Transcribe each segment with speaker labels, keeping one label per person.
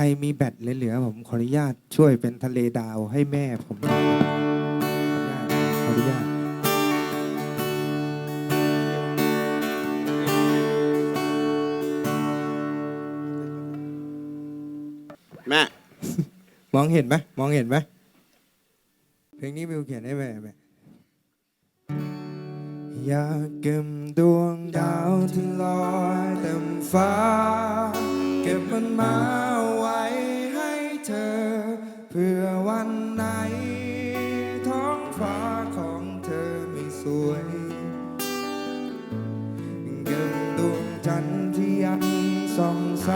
Speaker 1: รมีแบตเหลือๆผมขออนุญาตช่วยเป็นทะเลดาวให้แม่ผมหน่อยขออนุญาต
Speaker 2: แม่
Speaker 1: มองเห็นไหมมองเห็นไหมเพลงนี้มิวเขียนให้แม่ไหมอยากเก็บดวงดาวที่ลอยเต็มฟ้า เก็บมันมา วยเก็บดวงจันทร์ที่ยังส่องแส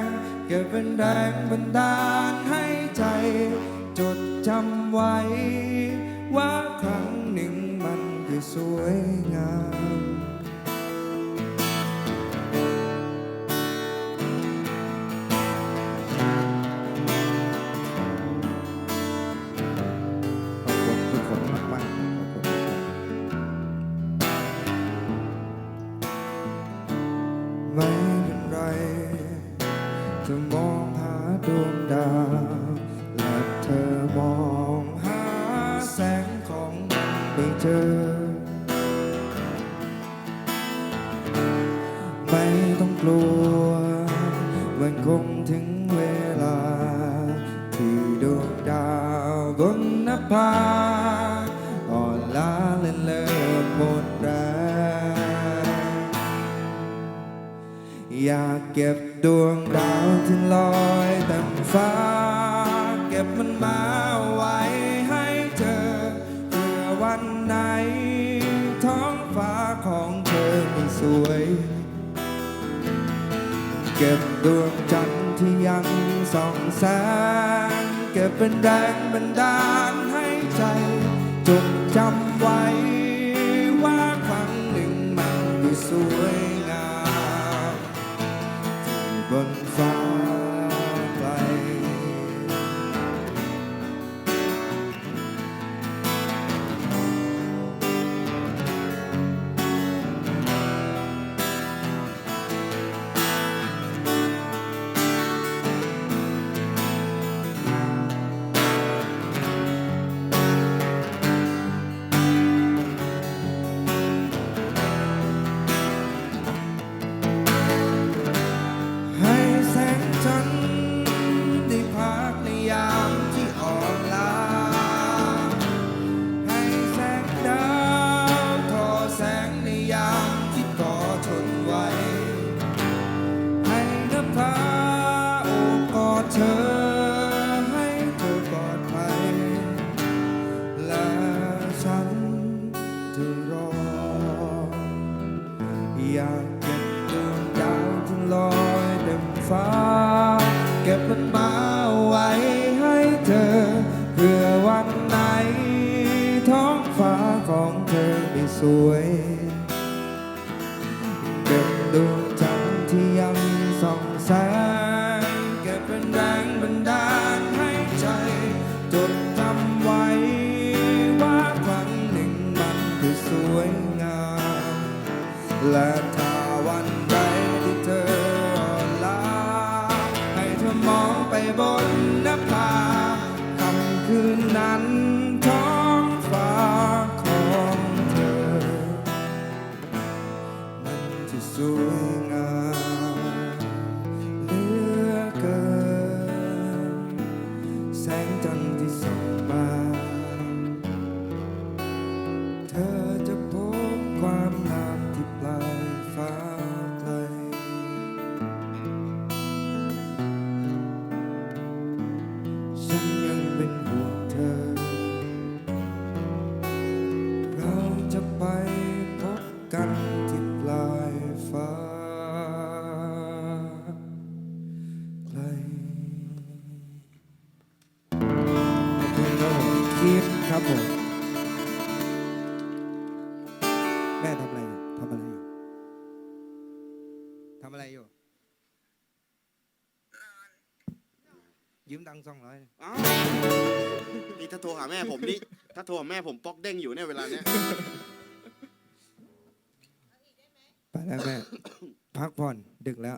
Speaker 1: งเก็บเป็นแรงบันดาลให้ใจ จดจำไว้ ว่าครั้งหนึ่งมันคือสวย มองหาดวงดาวและเธอมองหาแสงของมันไม่เจอ ไม่ต้องกลัว มันคงถึงเวลา ที่ดวงดาวบนนภา เก็บดวงดาวที่ลอยเต็มฟ้า เก็บมันมาไว้ให้เธอเพื่อวันไหน ท้องฟ้าของเธอไม่สวย เก็บดวงจันทร์ที่ยังส่องแสง เก็บเป็นแรงบันดาล อยากเก็บดวงดาวที่ลอยเต็มฟ้า เก็บมันมาไว้ให้เธอเพื่อวันไหน ท้องฟ้าของเธอไม่สวย เก็บดวงจันทร์ที่ยังส่องแสง เก็บเป็นแรงบันดาลให้ใจจดจำไว้ว่าครั้งหนึ่งมันคือสวยงามและ บนนภาคำคืนนั้นท้องฟ้าของเธอ มันจะสวยง คีฟครับผม แม่ทำอะไรอยู่ทำอะไรอยู่ทำอะไรอยู่ ยืมตังค์สองร้อย
Speaker 2: อ้าวนี่ถ้าโทรหาแม่ผมนี่ ถ้าโทรหาแม่ผมป๊อกเด้งอยู่เนี่ยเวลาเนี้ย
Speaker 1: ไปแล้วแม่ พักผ่อนดึกแล้ว